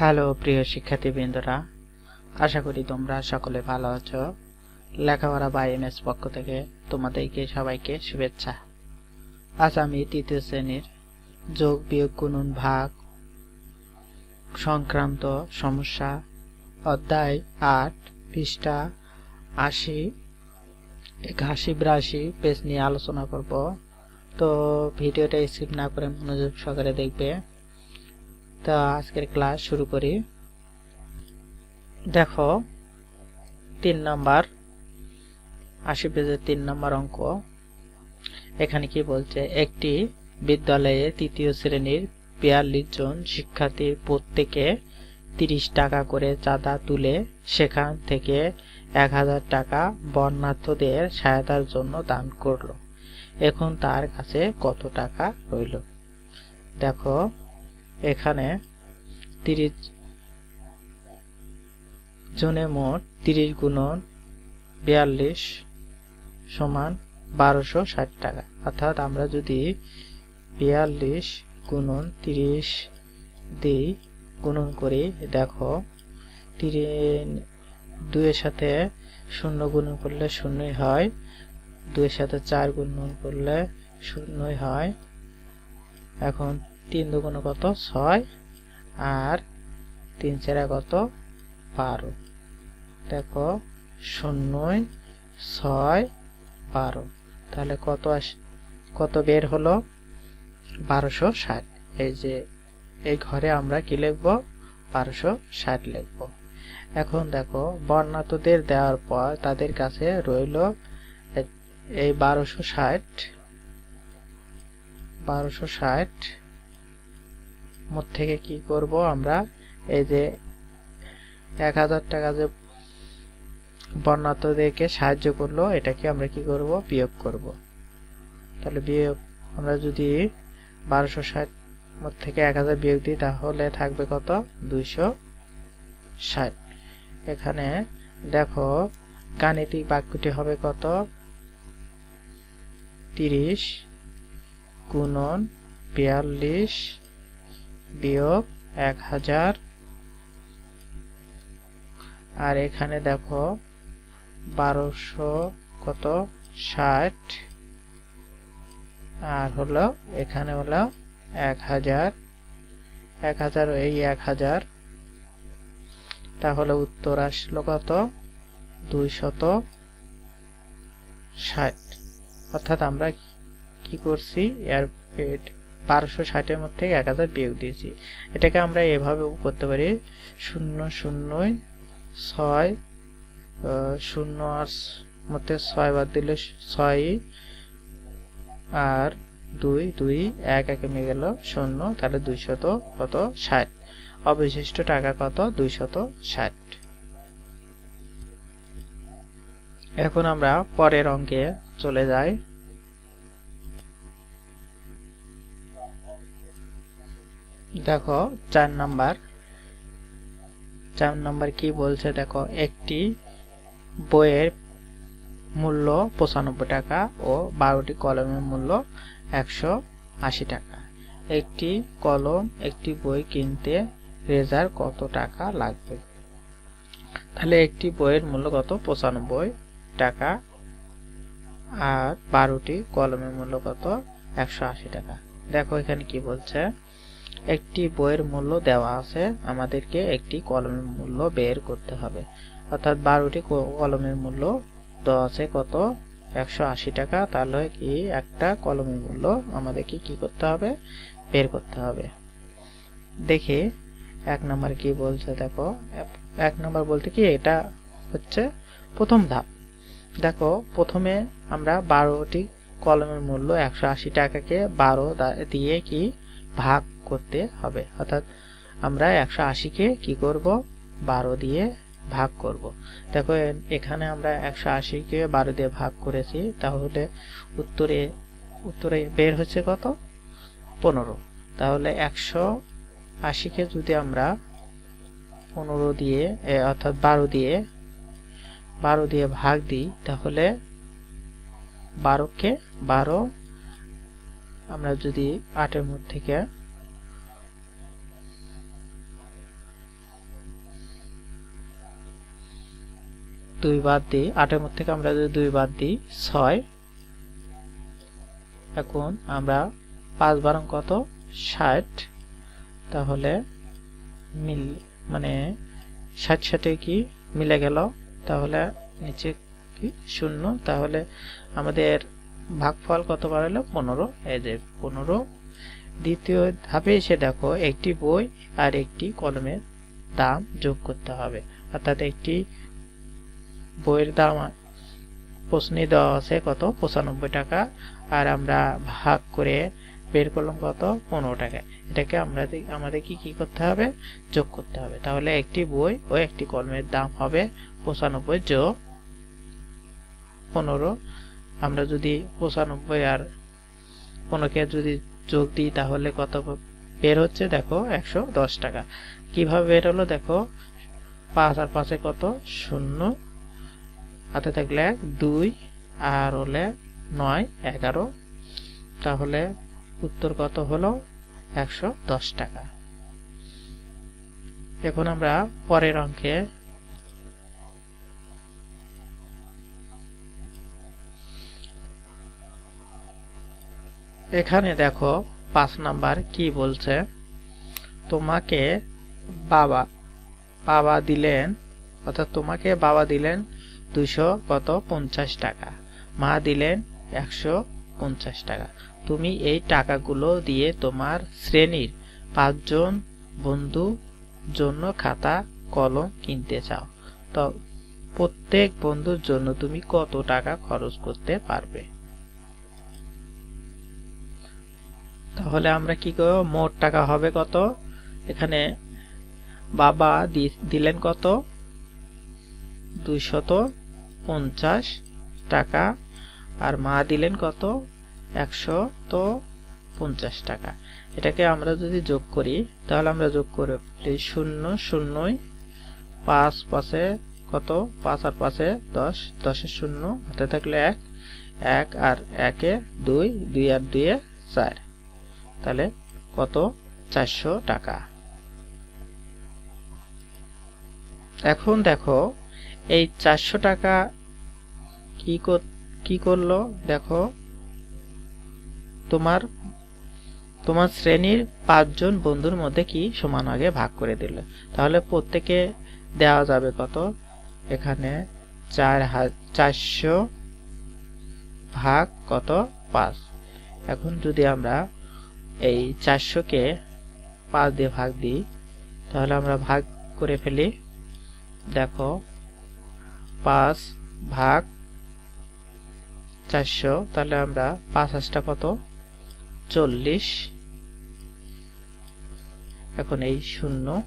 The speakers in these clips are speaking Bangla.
হ্যালো, প্রিয় শিক্ষার্থীবৃন্দরা। আশা করি তোমরা সকলে ভালো আছো। লেখাপড়া বাই এম এস পক্ষ থেকে তোমাদেরকে সবাইকে শুভেচ্ছা। আজ আমি তৃতীয় শ্রেণির যোগ, বিয়োগ, গুণন, ভাগ সংক্রান্ত সমস্যা অধ্যায় আট, পৃষ্ঠা আশি ঘাসি বিরাশি পেজ নিয়ে আলোচনা করব। তো ভিডিওটা স্কিপ না করে মনোযোগ সহকারে দেখবে। তা আজকের ক্লাস শুরু করি। দেখো, তিন নাম্বার, আশি পেজের তিন নাম্বার অঙ্ক। এখানে কি বলছে? একটি বিদ্যালয়ে তৃতীয় শ্রেণির বিয়াল্লিশ জন শিক্ষার্থীর প্রত্যেকে তিরিশ টাকা করে চাঁদা তুলে সেখান থেকে এক হাজার টাকা বর্ণার্থদের সহায়তার জন্য দান করল। এখন তার কাছে কত টাকা রইল? দেখো এখানে তিরিশ জনে মোট তিরিশ গুণন বিয়াল্লিশ সমান বারোশো ষাট টাকা। অর্থাৎ আমরা যদি বিয়াল্লিশ গুণন তিরিশ দিই, গুণন করি, দেখো, তিরি, দুইয়ের সাথে শূন্য গুণন করলে শূন্যই হয়, দুইয়ের সাথে চার গুণন করলে শূন্যই হয়। এখন তিন দুগুণ কত? ছয়। আর তিন চারা কত? বারো। দেখো, শূন্যই ছয়, বারো। তাহলে কত আস, কত বের হলো? বারোশো ষাট। এই যে, এই ঘরে আমরা কি লিখব? বারোশো ষাট লিখব। এখন দেখো, বর্ণাতদের দেওয়ার পর তাদের কাছে রইল এই বারোশো ষাট। বারোশো ষাট থেকে কি করব আমরা? এই যে এক হাজার টাকা যে বর্ণার্থদেরকে সাহায্য করল, এটাকে আমরা কি করব? বিয়োগ করব। তাহলে বিয়োগ, আমরা যদি বারোশো ষাট থেকে এক হাজার বিয়োগ দিই, তাহলে থাকবে কত? দুইশো ষাট। এখানে দেখো, গাণিতিক বাক্যটি হবে কত? তিরিশ গুণন বিয়াল্লিশ বিয়োগ এক হাজার। আর এখানে দেখো বারোশো কত? ষাট। আর হলো এখানে হলো এক হাজার। এক হাজার এই এক হাজার। তাহলে উত্তর আসলো কত? দুইশত ষাট। অর্থাৎ আমরা কি করছি? এর বারোশো ষাটের মধ্যে এক হাজার বিয়োগ দিয়েছি। এটাকে আমরা এভাবে করতে পারি শূন্য শূন্য ছয় শূন্য আর মধ্যে ছয় বাদ দিলে ছয় আর দুই দুই এক একে মিলে গেল শূন্য, তাহলে দুইশত কত? ষাট। অবশিষ্ট টাকা কত? দুইশত ষাট। এখন আমরা পরের অঙ্কে চলে যাই। দেখো, চার নাম্বার। চার নাম্বার কি বলছে, দেখো, একটি বইয়ের মূল্য পঁচানব্বই টাকা ও বারোটি কলমের মূল্য একশো আশি টাকা। একটি কলম, একটি বই কিনতে রেজার কত টাকা লাগবে? তাহলে একটি বইয়ের মূল্য কত? পঁচানব্বই টাকা। আর বারোটি কলমের মূল্য কত? একশো আশি টাকা। দেখো এখানে কি বলছে। একটি বইয়ের মূল্য দেওয়া আছে। আমাদেরকে একটি কলমের মূল্য বের করতে হবে। অর্থাৎ বারোটি কলমের মূল্য দেওয়া আছে। কত? একশো আশি টাকা। তাহলে কি একটা কলমের মূল্য আমাদেরকে কি করতে হবে? বের করতে হবে। দেখি, এক নম্বর কি বলছে দেখো। এক নম্বর বলতে কি? এটা হচ্ছে প্রথম ধাপ। দেখো, প্রথমে আমরা বারোটি কলমের মূল্য একশো আশি টাকাকে বারো দিয়ে কি ভাগ করতে হবে। অর্থাৎ আমরা একশো আশিকে কি করব? বারো দিয়ে ভাগ করব। দেখো, এখানে আমরা একশো আশিকে বারো দিয়ে ভাগ করেছি। তাহলে উত্তরে উত্তরে বের হচ্ছে কত? পনেরো। তাহলে একশো আশিকে যদি আমরা পনেরো দিয়ে অর্থাৎ বারো দিয়ে বারো দিয়ে ভাগ দিই, তাহলে বারোকে বারো আমরা যদি আটের মধ্যে থেকে দুই বাদ দিই, আটের মধ্যে থেকে আমরা যদি দুই বাদ দিই, ছয়। এখন আমরা পাঁচ বারং কত? ষাট। তাহলে মিল মানে ষাট ষাটে কি মিলে গেল? তাহলে নিচে কি শূন্য? তাহলে আমাদের ভাগফল কত বাড়ালো পনেরো। এই যে পনেরো। দ্বিতীয় ধাপে এসে দেখো, একটি বই আর একটি কলমের দাম যোগ করতে হবে। অর্থাৎ একটি বইয়ের দাম প্রশ্নে দেওয়া আছে কত? পঁচানব্বই টাকা। আর আমরা ভাগ করে বের করলাম কত? পনেরো টাকা। এটাকে আমরা আমাদের কি কি করতে হবে? যোগ করতে হবে। তাহলে একটি বই ও একটি কলমের দাম হবে পঁচানব্বই যোগ পনেরো। আমরা যদি পঁচানব্বই আর পনেরোকে যদি যোগ দিই, তাহলে কত বের হচ্ছে? দেখো, একশো দশ টাকা। কীভাবে বের হলো? দেখো, পাঁচ আর পাঁচে কত? শূন্য। হাতে থাকলে এক, দুই, আর হলে নয়, এগারো। তাহলে উত্তর কত হলো? একশো দশ টাকা। এখন আমরা পরের অঙ্কে এখানে দেখো পাঁচ নাম্বার কি বলছে? তোমাকে বাবা বাবা দিলেন, অর্থাৎ তোমাকে বাবা দিলেন দুশো কত? পঞ্চাশ টাকা। মা দিলেন একশো পঞ্চাশ টাকা। তুমি এই টাকাগুলো দিয়ে তোমার শ্রেণির পাঁচজন বন্ধু জন্য খাতা, কলম কিনতে চাও। তো প্রত্যেক বন্ধুর জন্য তুমি কত টাকা খরচ করতে পারবে? তাহলে আমরা কি করব? মোট টাকা হবে কত? এখানে বাবা দিলেন কত? দুইশত পঞ্চাশ টাকা। আর মা দিলেন কত? একশো তো পঞ্চাশ টাকা। এটাকে আমরা যদি যোগ করি, তাহলে আমরা যোগ করে শূন্য, শূন্যই পাঁচ পাশে কত? পাঁচ আর পাশে দশ। দশের শূন্য, হাতে থাকলে এক। এক আর একে দুই দুই আর দুইয়ে চার। তাহলে কত? চারশো টাকা। এখন দেখো, এই চারশো টাকা কি কি করল? দেখো, তোমার তোমার শ্রেণির পাঁচজন বন্ধুর মধ্যে কি সমান আগে ভাগ করে দিল? তাহলে প্রত্যেকে দেওয়া যাবে কত? এখানে চার চারশো ভাগ কত? পাঁচ। এখন যদি আমরা এই চারশোকে পাঁচ দিয়ে ভাগ দিই, তাহলে আমরা ভাগ করে ফেলি। দেখো, পাঁচ ভাগ চারশো, তাহলে আমরা পাঁচ হাঁসটা কত? চল্লিশ। এখন এই শূন্য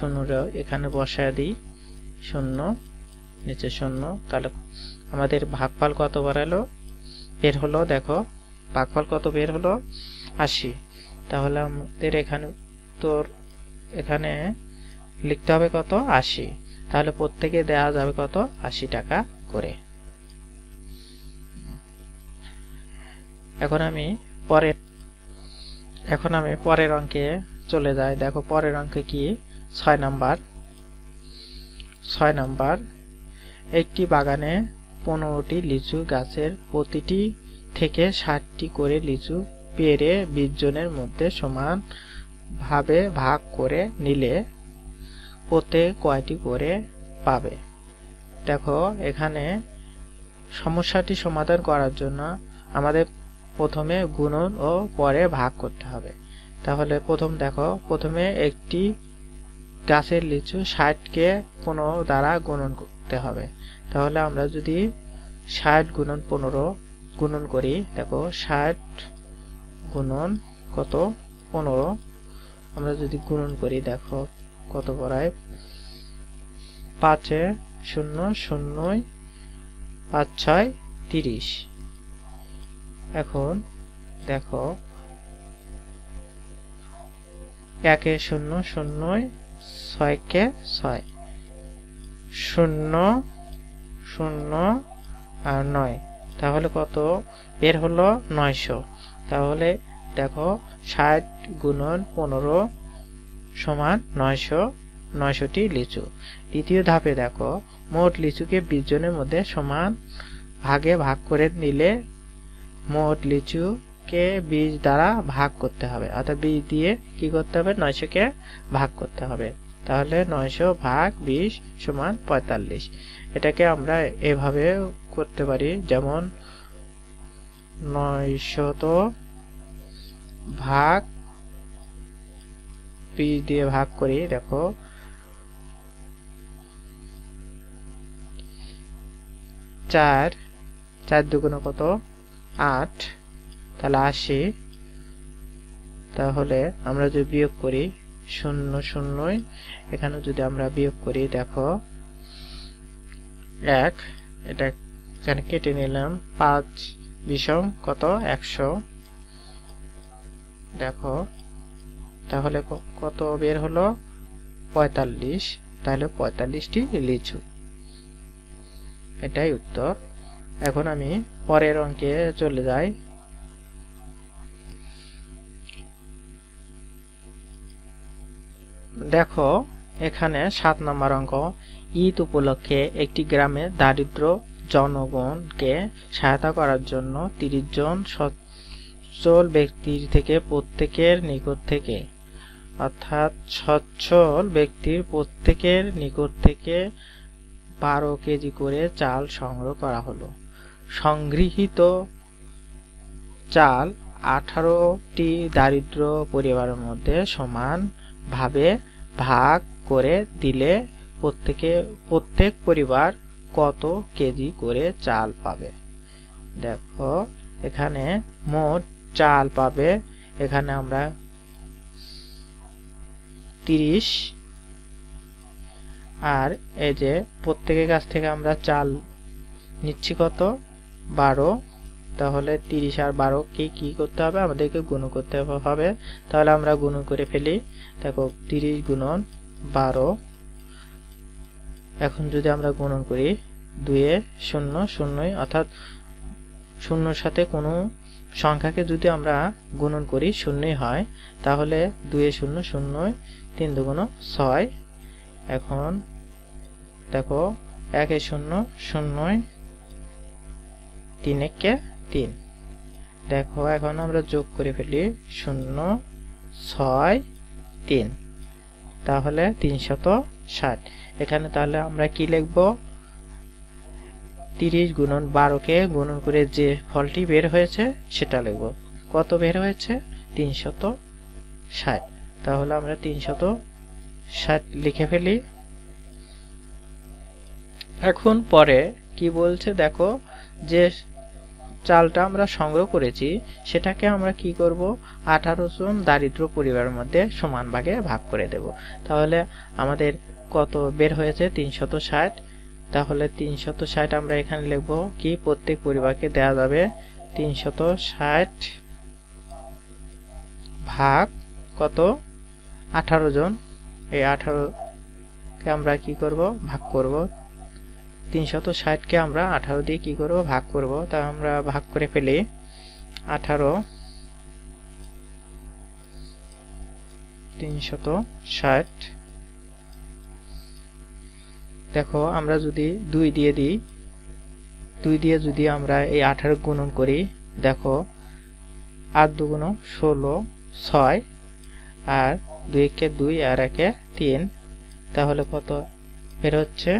শূন্যটা এখানে বসায় দিই। শূন্য, নিচে শূন্য, তাহলে আমাদের ভাগফল কত বাড়ালো? বের হলো, দেখো, ভাগফল কত বের হলো? আশি তাহলে আমাদের এখানে তোর এখানে লিখতে হবে কত? আশি। তাহলে প্রত্যেকে দেওয়া যাবে কত? আশি টাকা করে। এখন আমি পরে এখন আমি পরের অঙ্কে চলে যাই। দেখো পরের অঙ্কে কি? ছয় নাম্বার। ছয় নাম্বার। একটি বাগানে পনেরোটি লিচু গাছের প্রতিটি থেকে ষাটটি করে লিচু পেরে বিশ জনের মধ্যে সমান ভাবে ভাগ করে নিলে প্রত্যেক কয়টি করে পাবে? দেখো, এখানে সমস্যাটি সমাধান করার জন্য আমাদের প্রথমে গুণন ও পরে ভাগ করতে হবে। তাহলে প্রথম দেখো, প্রথমে একটি গাছের লিচু ষাটকে পনেরো দ্বারা গুণন করতে হবে। তাহলে আমরা যদি ষাট গুণন পনেরো গুণন করি, দেখো, ষাট গুণন কত? পনেরো। আমরা যদি গুণন করি, দেখো কত পড়ায় পাঁচে শূন্য, শূন্যই পাঁচ ছয়, তিরিশ। এখন দেখো একে শূন্য, শূন্যই ছয়কে ছয়। শূন্য শূন্য আর নয়। তাহলে কত? বের হলো নয়শো। তাহলে দেখো ষাট গুণন পনেরো সমান নয়শো, নয়শোটি লিচু। দ্বিতীয় ধাপে দেখো, মোট লিচুকে বিশ জনের মধ্যে সমান ভাগে ভাগ করে নিলে মোট লিচুকে বিশ দ্বারা ভাগ করতে হবে। অর্থাৎ বিশ দিয়ে কি করতে হবে? নয়শোকে ভাগ করতে হবে। তাহলে নয়শো ভাগ বিশ সমান পঁয়তাল্লিশ। এটাকে আমরা এভাবে করতে পারি, যেমন নয়শত ভাগ পি দিয়ে ভাগ করি, দেখো। চার চার দুগুণ কত? আট। তাহলে আশি। তাহলে আমরা যদি বিয়োগ করি, শূন্য, শূন্যই। এখানে যদি আমরা বিয়োগ করি, দেখো, এক, এটা এখানে কেটে নিলাম, পাঁচ বিষম কত? একশো। দেখো, তাহলে কত বের হলো? পঁয়তাল্লিশ। তাহলে পঁয়তাল্লিশটি লিচু এটাই উত্তর। এখন আমি পরের অঙ্কে চলে যাই। দেখো, এখানে সাত নম্বর অঙ্ক। ঈদ উপলক্ষে একটি গ্রামে দারিদ্র জনগণকে সহায়তা করার জন্য তিরিশ জন সচ্ছল ব্যক্তির থেকে প্রত্যেকের নিকট থেকে, অর্থাৎ সচ্ছল ব্যক্তির প্রত্যেকের নিকট থেকে বারো কেজি করে চাল সংগ্রহ করা হলো। সংগৃহীত চাল আঠারোটি দারিদ্র পরিবারের মধ্যে সমানভাবে ভাগ করে দিলে প্রত্যেকে, প্রত্যেক পরিবার কত কেজি করে চাল পাবে? দেখো, এখানে মোট চাল পাবে, এখানে আমরা তিরিশ। আর এই যে প্রত্যেকের কাছ থেকে আমরা চাল নিচ্ছি কত? বারো। তাহলে তিরিশ আর বারো কে কি করতে হবে? আমাদেরকে গুণ করতে হবে। তাহলে আমরা গুণ করে ফেলি। দেখো, তিরিশ গুণন বারো। এখন যদি আমরা গুণন করি দুয়ে শূন্য, শূন্যই, অর্থাৎ শূন্যর সাথে কোনো সংখ্যাকে যদি আমরা গুণন করি শূন্যই হয়, তাহলে দুয়ে শূন্য, শূন্যই তিন দুগুণ ছয়। এখন দেখো, একে শূন্য, শূন্যই তিন একে তিন। দেখো, এখন আমরা যোগ করে ফেলি শূন্য, ছয়, তিন। তাহলে তিনশত ষাট। এখানে তাহলে আমরা কি লিখব? তিরিশ গুণন বারোকে গুণন করে যে ফলটি বের হয়েছে, সেটা লিখব। কত বের হয়েছে? তিনশত ষাট। তাহলে আমরা তিনশত ষাট লিখে ফেলি। এখন পরে কি বলছে দেখো, যে চালটা আমরা সংগ্রহ করেছি, সেটাকে আমরা কি করব? আঠারো জন দারিদ্র পরিবারের মধ্যে সমান ভাগে ভাগ করে দেব। তাহলে আমাদের কত বের হয়েছে? তিনশত ষাট। তাহলে তিনশত ষাট আমরা এখানে লিখব কি? প্রত্যেক পরিবারকে দেওয়া যাবে তিনশত ষাট ভাগ কত? আঠারো জন। এই আঠারোকে আমরা কি করব? ভাগ করব। তিনশত ষাটকে আমরা আঠারো দিয়ে কি করব? ভাগ করব। তা আমরা ভাগ করে ফেলি। আঠারো তিনশত ষাট দেখো, আমরা যদি দুই দিয়ে দিই, দুই দিয়ে যদি আমরা এই আঠারো গুণন করি, দেখো, আট দুগুণ ষোলো, ছয়, আর দুই একে দুই আর একে তিন। তাহলে কত? বের হচ্ছে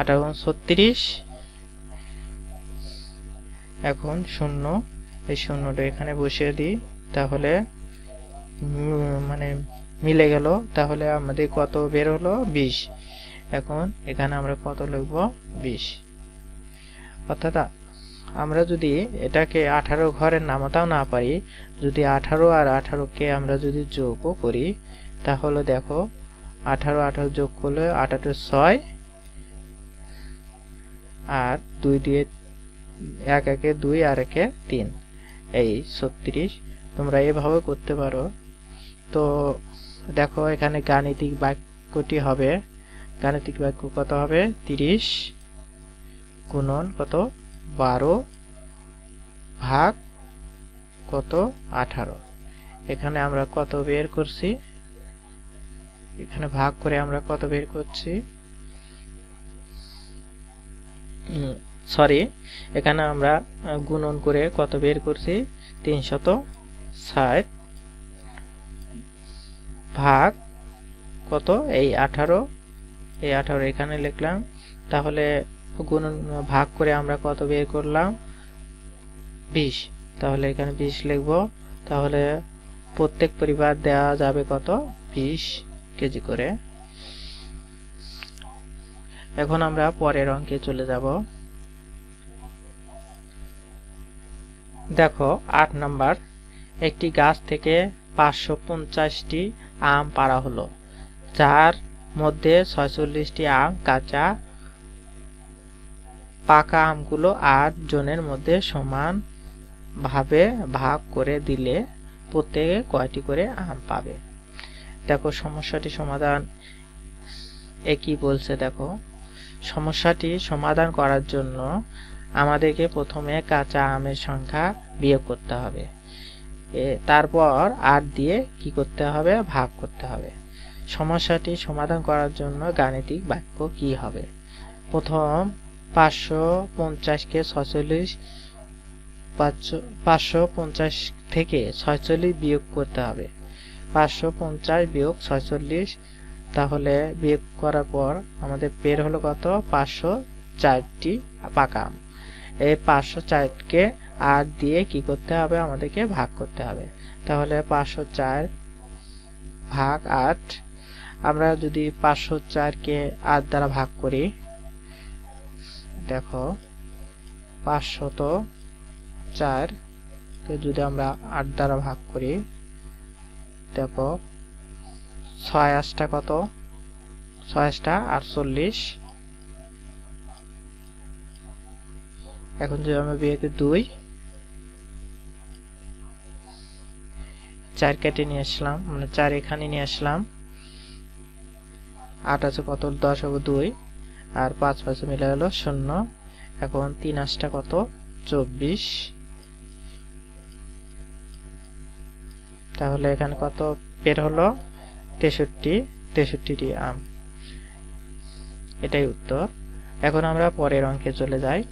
আঠারো গুণ ছত্রিশ। এখন শূন্য, এই শূন্যটা এখানে বসিয়ে দিই, তাহলে মানে মিলে গেল। তাহলে আমাদের কত বের হলো? বিশ। এখন এখানে আমরা কত লিখব? বিশ। অর্থাৎ আমরা যদি এটাকে আঠারো ঘরের নামাতাও না পারি, যদি আঠারো আর আঠারোকে আমরা যদি যোগও করি, তাহলে দেখো, আঠারো আঠারো যোগ করলে আঠারো ছয়, আর দুই দিয়ে এক, একে দুই, আর একে তিন। এই ছত্রিশ, তোমরা এভাবে করতে পারো। তো দেখো, এখানে গাণিতিক বাক্যটি হবে গাণিতিক বাক্য কত হবে? তিরিশ গুণন কত? বারো ভাগ কত? আঠারো। এখানে আমরা কত বের করছি? এখানে ভাগ করে আমরা কত বের করছি? সরি এখানে আমরা গুণন করে কত বের করছি? তিনশত ষাট ভাগ কত? এই আঠারো এই আঠারো এখানে লিখলাম। তাহলে গুণন ভাগ করে আমরা কত বের করলাম? বিশ। তাহলে এখানে বিশ লিখব। তাহলে প্রত্যেক পরিবার দেওয়া যাবে কত? বিশ কেজি করে। এখন আমরা পরের অঙ্কে চলে যাব। দেখো, আট নাম্বার। একটি গাছ থেকে পাঁচশো পঞ্চাশটি আম পাড়া হলো। যার মধ্যে ছয়চল্লিশটি আম, কাঁচা, পাকা আমগুলো আট জনের মধ্যে সমান ভাবে ভাগ করে দিলে প্রত্যেকে কয়টি করে আম পাবে? দেখো, সমস্যাটি সমাধান একই বলছে, দেখো। সমস্যাটি সমাধান করার জন্য আমাদেরকে প্রথমে কাঁচা আমের সংখ্যা বিয়োগ করতে হবে। তারপর আট দিয়ে কি করতে হবে? ভাগ করতে হবে। সমস্যাটি সমাধান করার জন্য গাণিতিক বাক্য কি হবে? প্রথম, পাঁচশো পঞ্চাশকে ছয়চল্লিশ, পাঁচশো পঞ্চাশ থেকে ছয়চল্লিশ বিয়োগ করতে হবে। পাঁচশো পঞ্চাশ বিয়োগ ছয়চল্লিশ, তাহলে বিয়োগ করার পর আমাদের বের হলো কত? পাঁচশো চারটি পাকা এই পাঁচশো চারকে আট দিয়ে কি করতে হবে? আমাদেরকে ভাগ করতে হবে। তাহলে পাঁচশো চার ভাগ আট আমরা যদি পাঁচশো চারকে আট দ্বারা ভাগ করি, দেখো, পাঁচশত চার কে যদি আমরা আট দ্বারা ভাগ করি, দেখো, ছয় আটটা কত? ছয় আটটা আটচল্লিশ। এখন যদি আমরা বিয়েতে দুই, চার কেটে নিয়ে আসলাম মানে চার এখানে নিয়ে আসলাম আট আছে কত? দশ হবে দুই। আর পাঁচ পাঁচে মিলে গেল শূন্য। এখন তিন আটটা কত? চব্বিশ। তাহলে এখানে কত বের হলো? তেষট্টি। তেষট্টিটি আম। এটাই উত্তর। এখন আমরা পরের অঙ্কে চলে যাই।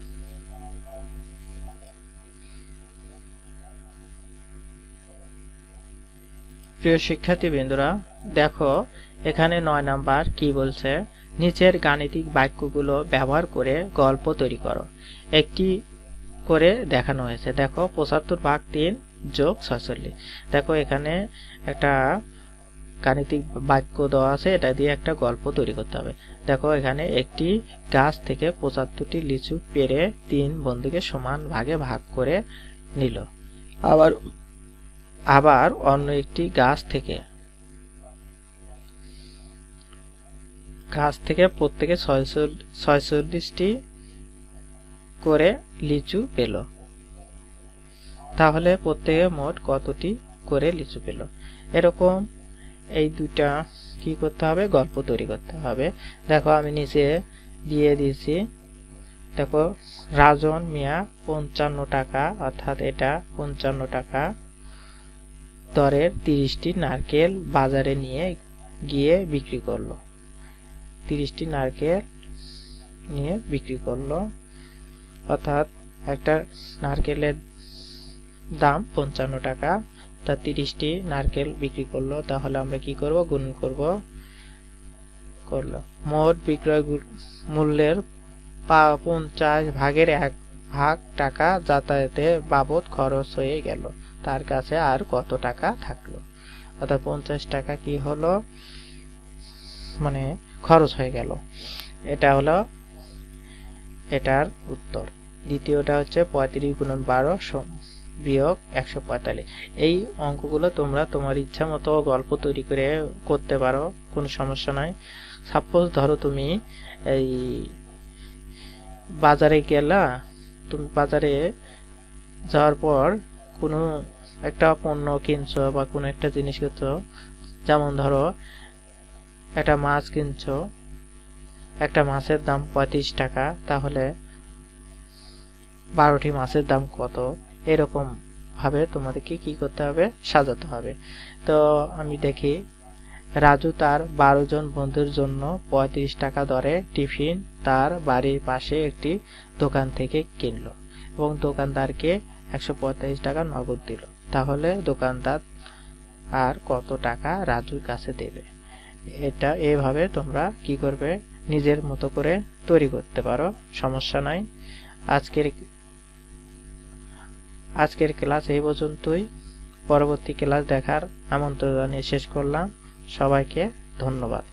প্রিয় শিক্ষার্থীবৃন্দরা, দেখো এখানে নয় নাম্বার কি বলছে? নিচের গাণিতিক বাক্যগুলো ব্যবহার করে গল্প তৈরি করো। একটি করে দেখানো হয়েছে। দেখো, পঁচাত্তর ভাগ তিন যোগ ছয়চল্লিশ। দেখো, এখানে একটা গাণিতিক বাক্য দেওয়া আছে, এটা দিয়ে একটা গল্প তৈরি করতে হবে। দেখো, এখানে একটি গাছ থেকে পঁচাত্তরটি লিচু পেরে তিন বন্ধুকে সমান ভাগে ভাগ করে নিল। আবার আবার অন্য একটি গাছ থেকে গাছ থেকে প্রত্যেকে ছয়চল্লিশটি করে লিচু পেল। তাহলে প্রত্যেকে মোট কতটি করে লিচু পেল? এরকম এই দুটা কি করতে হবে? গল্প তৈরি করতে হবে। দেখো, আমি নিচে দিয়ে দিয়েছি। দেখো, রাজন মিয়া পঞ্চান্ন টাকা, অর্থাৎ এটা পঞ্চান্ন টাকা। দরের তিরিশটি নারকেল বাজারে নিয়ে গিয়ে বিক্রি করল। তিরিশটি নারকেল নিয়ে বিক্রি করল। অর্থাৎ একটা নারকেলের দাম পঞ্চান্ন টাকা। তা তিরিশটি নারকেল বিক্রি করল। তাহলে আমরা কি করব? গুণ করব। করল। মোট বিক্রয় মূল্যের পঞ্চাশ ভাগের এক ভাগ টাকা যাতায়াতে বাবদ খরচ হয়ে গেল। তার কাছে আর কত টাকা থাকল? অর্থাৎ পঞ্চাশ টাকা কি হলো? মানে খরচ হয়ে গেল। এটা হলো এটার উত্তর। দ্বিতীয়টা হচ্ছে পঁয়ত্রিশ গুণন বারো বিয়োগ একশো পঁয়তাল্লিশ। এই অঙ্কগুলো তোমরা তোমার ইচ্ছা মতো গল্প তৈরি করে করতে পারো, কোনো সমস্যা নয় সাপোজ ধরো তুমি এই বাজারে গেলা, তুমি বাজারে যাওয়ার পর কোনো একটা পণ্য কিনছো বা কোনো একটা জিনিস কিনছো, যেমন ধরো একটা মাছ কিনছো, একটা মাছের দাম পঁয়ত্রিশ টাকা, তাহলে বারোটি মাছের দাম কত? এরকম ভাবে তোমাদেরকে কি করতে হবে? সাজাতে হবে। তো আমি দেখি, রাজু তার বারো জন বন্ধুর জন্য পঁয়ত্রিশ টাকা দরে টিফিন তার বাড়ির পাশে একটি দোকান থেকে কিনলো এবং দোকানদারকে একশো পঁয়তাল্লিশ টাকা নগদ দিল। তাহলে দোকানদার আর কত টাকা রাজুর কাছে দেবে? এটা এভাবে তোমরা কি করবে? নিজের মতো করে তৈরি করতে পারো। সমস্যা নাই। আজকের আজকের ক্লাস এই পর্যন্তই। পরবর্তী ক্লাস দেখার আমন্ত্রণ জানিয়ে শেষ করলাম। সবাইকে ধন্যবাদ।